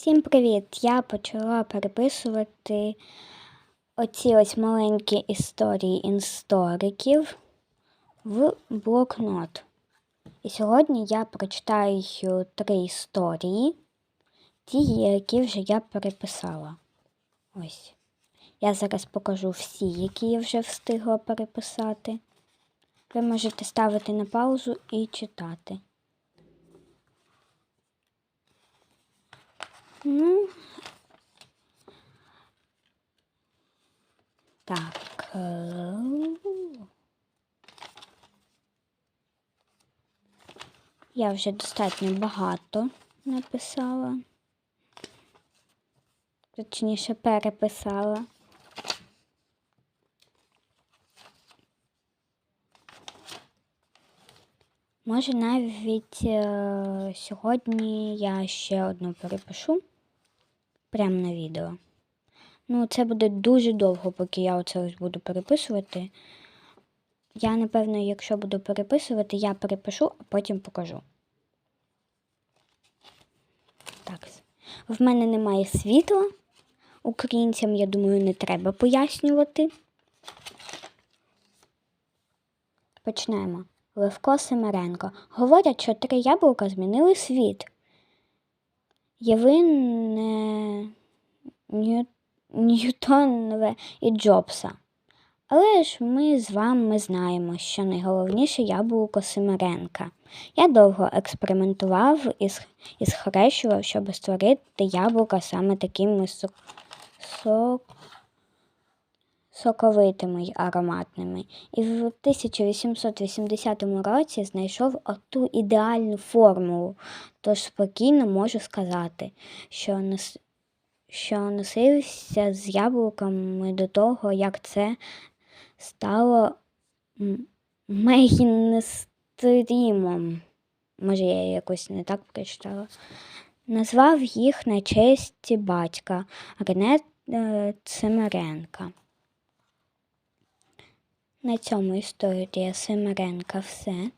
Всім привіт! Я почала переписувати оці ось маленькі історії істориків в блокнот. І сьогодні я прочитаю три історії, ті, які вже я переписала. Ось. Я зараз покажу всі, які я вже встигла переписати. Ви можете ставити на паузу і читати. Ну, так. е, Я вже достатньо багато написала. Точніше, переписала. Може, навіть е, сьогодні я ще одну перепишу прямо на відео. Ну, це буде дуже довго, поки я оце ось буду переписувати. Я, напевно, якщо буду переписувати, я перепишу, а потім покажу. Так. В мене немає світла. Українцям, я думаю, не треба пояснювати. Почнемо. Левко Семеренко. Говорять, що три яблука змінили світ. Євине Нью... Ньютонове і Джобса. Але ж ми з вами знаємо, що найголовніше яблуко Семеренка. Я довго експериментував і, схрещував, щоб створити яблука саме такими сок... сок... соковитими й ароматними. І в 1880 році знайшов оту ідеальну формулу, тож спокійно можу сказати, що нос що носився з яблуками до того, як це стало мейнстрімом. Може, я якось не так прочитала. Назвав їх на честь батька Рене Цимеренка. На цьому історія Семеренка все.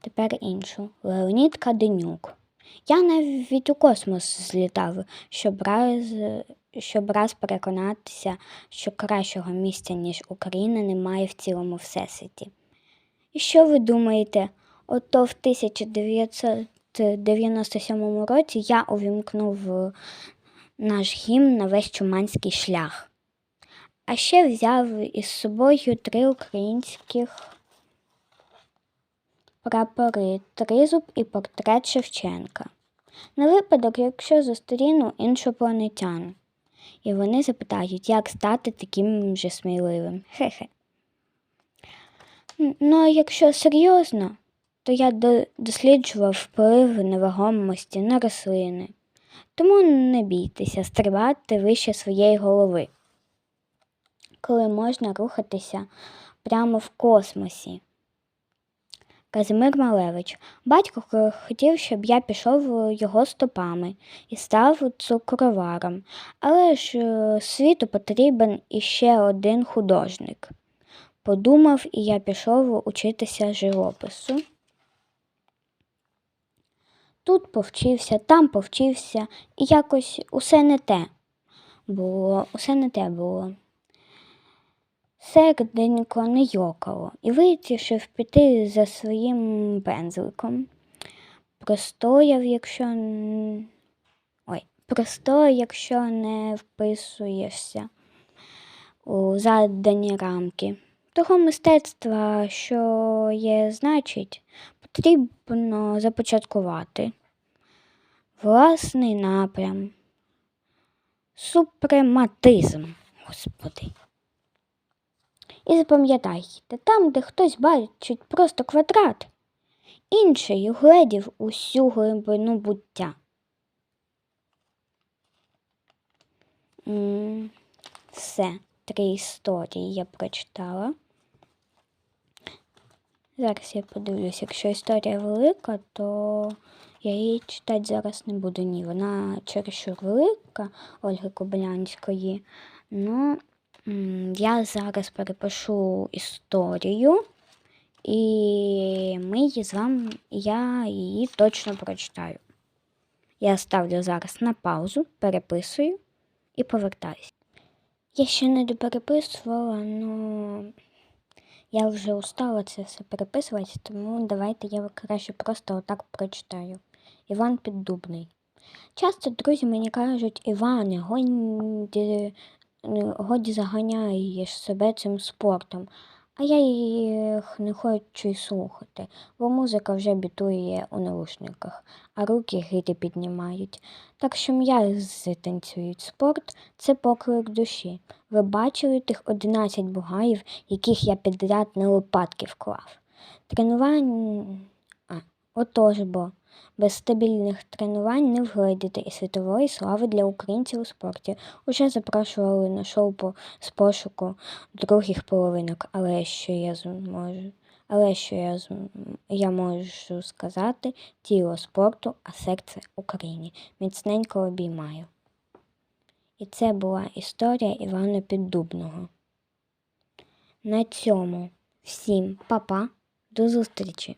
Тепер іншу. Леонід Каденюк. Я навіть у космос злітав, щоб раз, щоб раз переконатися, що кращого місця, ніж Україна, немає в цілому всесвіті. І що ви думаєте? Ото в 1997 році я увімкнув е, наш гімн на весь чуманський шлях. А ще взяв із собою три українських прапори, тризуб і портрет Шевченка. На випадок, якщо зустріну іншопланетян, і вони запитають, як стати таким же сміливим. Хе-хе. Ну, а якщо серйозно, то я досліджував вплив невагомості на рослини. Тому не бійтеся стрибати вище своєї голови, коли можна рухатися прямо в космосі. Казимир Малевич. Батько хотів, щоб я пішов його стопами і став цукроваром. Але ж е, світу потрібен іще один художник. Подумав, і я пішов учитися живопису. Тут повчився, там повчився, і якось усе не те було, усе не те було. Серденько не йокало і вирішив піти за своїм пензликом. Простояв, якщо ой, простояв, якщо не вписуєшся у задані рамки. Того мистецтва, що є, значить, потрібно започаткувати власний напрям. Супрематизм, господи. І запам'ятайте, там, де хтось бачить просто квадрат, інший угледів усю глибину буття. Все, три історії я прочитала. Зараз я подивлюсь, якщо історія велика, то я її читати зараз не буду. Ні, вона чересчур велика Ольги Кобилянської. Ну, я зараз перепишу історію, і ми її з вами, я її точно прочитаю. Я ставлю зараз на паузу, переписую і повертаюся. Я ще не допереписувала, ну я вже устала це все переписувати, тому давайте я краще просто отак прочитаю. Іван Піддубний. Часто друзі мені кажуть, Іване, годі, ну, годі заганяєш себе цим спортом, а я їх не хочу й слухати, бо музика вже бітує у наушниках, а руки гиди піднімають. Так що м'язи танцюють. Спорт це поклик душі. Ви бачили тих 11 бугаїв, яких я підряд на лопатки вклав. Тренувань. А, отож бо. Без стабільних тренувань не вгледіти і світової слави для українців у спорті. Уже запрошували на шоу по з пошуку других половинок, але що я зможу. Але що я я можу сказати, тіло спорту, а серце Україні. Міцненько обіймаю. І це була історія Івана Піддубного. На цьому всім па-па, до зустрічі!